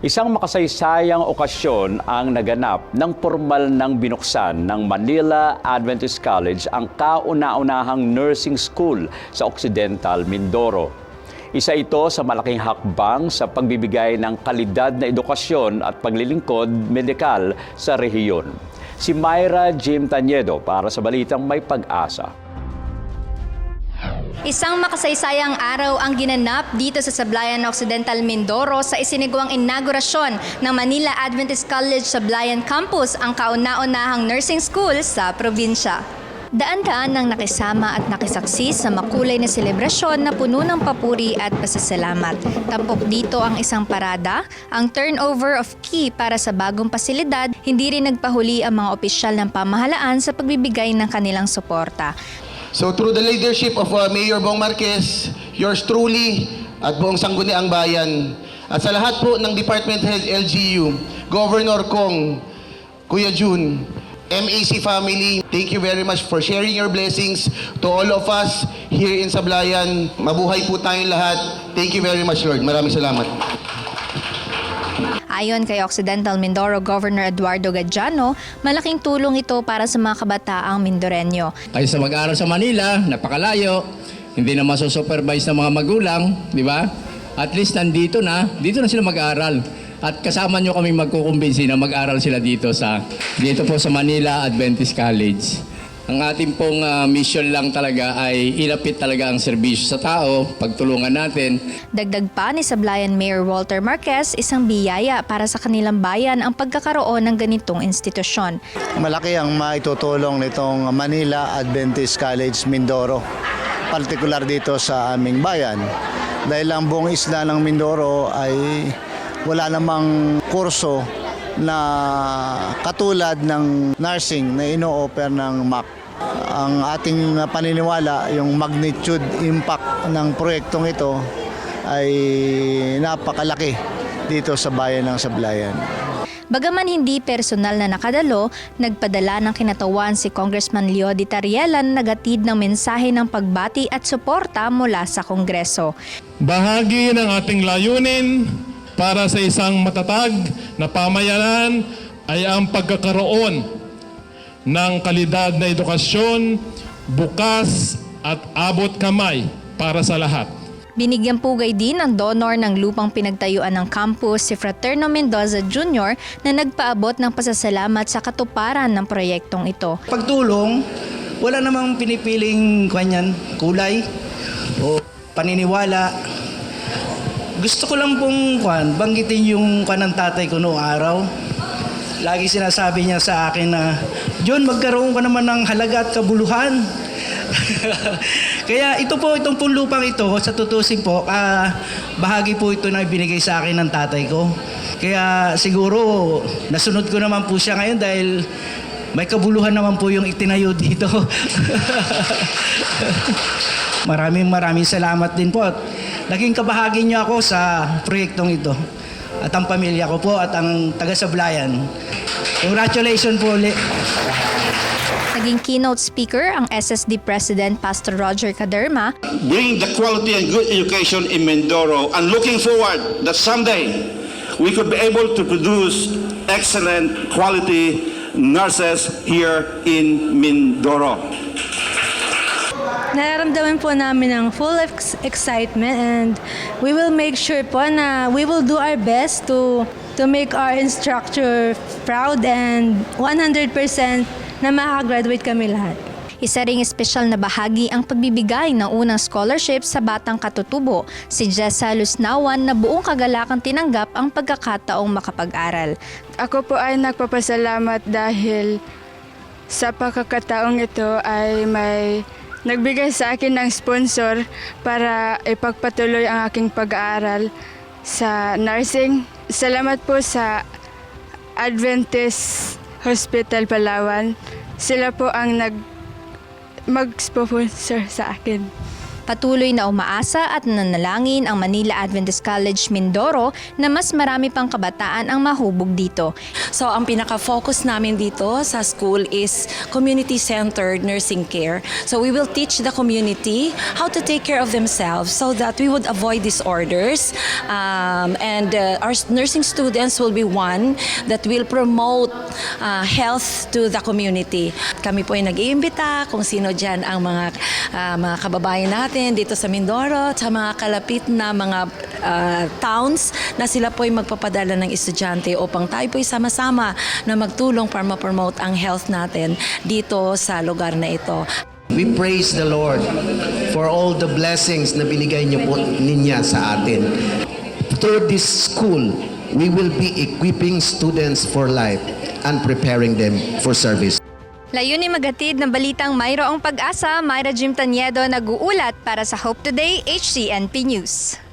Isang makasaysayang okasyon ang naganap ng formal ng binuksan ng Manila Adventist College ang kauna-unahang nursing school sa Occidental Mindoro. Isa ito sa malaking hakbang sa pagbibigay ng kalidad na edukasyon at paglilingkod medikal sa rehiyon. Si Myra Jim Tanyedo para sa Balitang May Pag-asa. Isang makasaysayang araw ang ginanap dito sa Sablayan Occidental Mindoro sa isinigawang inaugurasyon ng Manila Adventist College Sablayan Campus, ang kauna-unahang nursing school sa probinsya. Daan-daan ang nakisama at nakisaksi sa makulay na selebrasyon na puno ng papuri at pasasalamat. Tampok dito ang isang parada, ang turnover of key para sa bagong pasilidad, hindi rin nagpahuli ang mga opisyal ng pamahalaan sa pagbibigay ng kanilang suporta. So through the leadership of uh, Mayor Bong Marquez, yours truly, at buong sangguniang bayan, at sa lahat po ng Department Head LGU, Governor Kong, Kuya Jun, MAC family, thank you very much for sharing your blessings to all of us here in Sablayan. Mabuhay po tayong lahat. Thank you very much, Lord. Maraming salamat. Ayon kay Occidental Mindoro Governor Eduardo Gadjano, malaking tulong ito para sa mga kabataang Mindoreño. Kaysa mag-aaral sa Manila, napakalayo, hindi na masusupervise ng mga magulang, di ba? At least nandito na, dito na sila mag-aaral. At kasama nyo kami magkukumbinsi na mag-aral sila dito sa dito po sa Manila Adventist College. Ang ating pong ah, mission lang talaga ay ilapit talaga ang serbisyo sa tao, pagtulungan natin, Dagdag pa ni Sablayan Mayor Walter Marquez, isang biyaya para sa kanilang bayan ang pagkakaroon ng ganitong institusyon. Malaki ang maitutulong nitong Manila Adventist College Mindoro, partikular dito sa aming bayan. Dahil ang buong isla ng Mindoro ay wala namang kurso na katulad ng nursing na ino-offer ng MAC. Ang ating paniniwala, yung magnitude impact ng proyektong ito ay napakalaki dito sa bayan ng Sablayan. Bagaman hindi personal na nakadalo, nagpadala ng kinatawan si Congressman Leo Di Tarielan na nagatid ng mensahe ng pagbati at suporta mula sa Kongreso. Bahagi ng ating layunin para sa isang matatag na pamayanan ay ang pagkakaroon ng kalidad na edukasyon, bukas at abot kamay para sa lahat. Binigyan pugay din ng donor ng lupang pinagtayuan ng campus si Fraterno Mendoza Jr. na nagpaabot ng pasasalamat sa katuparan ng proyektong ito. Pagtulong, wala namang pinipiling kanyan, kulay o paniniwala. Gusto ko lang pong kwan, banggitin yung kwan ng tatay ko noong araw. Lagi sinasabi niya sa akin na, John, magkaroon ka naman ng halaga at kabuluhan. Kaya ito po, itong pong ito, sa tutusin po, ah, bahagi po ito na ibinigay sa akin ng tatay ko. Kaya siguro, nasunod ko naman po siya ngayon dahil may kabuluhan naman po yung itinayo dito. maraming maraming salamat din po. At naging kabahagi niyo ako sa proyektong ito. At ang pamilya ko po at ang taga-Sablayan. Congratulations po ulit. Naging keynote speaker ang SSD President Pastor Roger Caderma bring the quality and good education in Mindoro and looking forward that someday we could be able to produce excellent quality nurses here in Mindoro. Nararamdaman po namin ang full ex- excitement and we will make sure po na we will do our best to to make our instructor proud and 100% na makagraduate kami lahat. Isa ring espesyal na bahagi ang pagbibigay ng unang scholarship sa batang katutubo, si Jessa Lusnawan na buong kagalakan tinanggap ang pagkakataong makapag-aral. Ako po ay nagpapasalamat dahil sa pagkakataong ito ay may nagbigay sa akin ng sponsor para ipagpatuloy ang aking pag-aaral sa nursing. Salamat po sa Adventist Hospital Palawan. Sila po ang nag mag-sponsor sa akin. Patuloy na umaasa at nanalangin ang Manila Adventist College Mindoro na mas marami pang kabataan ang mahubog dito. So ang pinaka-focus namin dito sa school is community-centered nursing care. So we will teach the community how to take care of themselves so that we would avoid disorders. Um, and uh, our nursing students will be one that will promote uh, health to the community. Kami po ay nag-iimbita kung sino dyan ang mga, uh, mga kababayan natin dito sa Mindoro sa mga kalapit na mga uh, towns na sila po ay magpapadala ng estudyante upang tayo po ay sama-sama na magtulong para ma-promote ang health natin dito sa lugar na ito. We praise the Lord for all the blessings na binigay niyo po niya sa atin. Through this school, we will be equipping students for life and preparing them for service. Layunin magatid ng balitang mayroong pag-asa, Myra Jim Tanyedo nag-uulat para sa Hope Today HCNP News.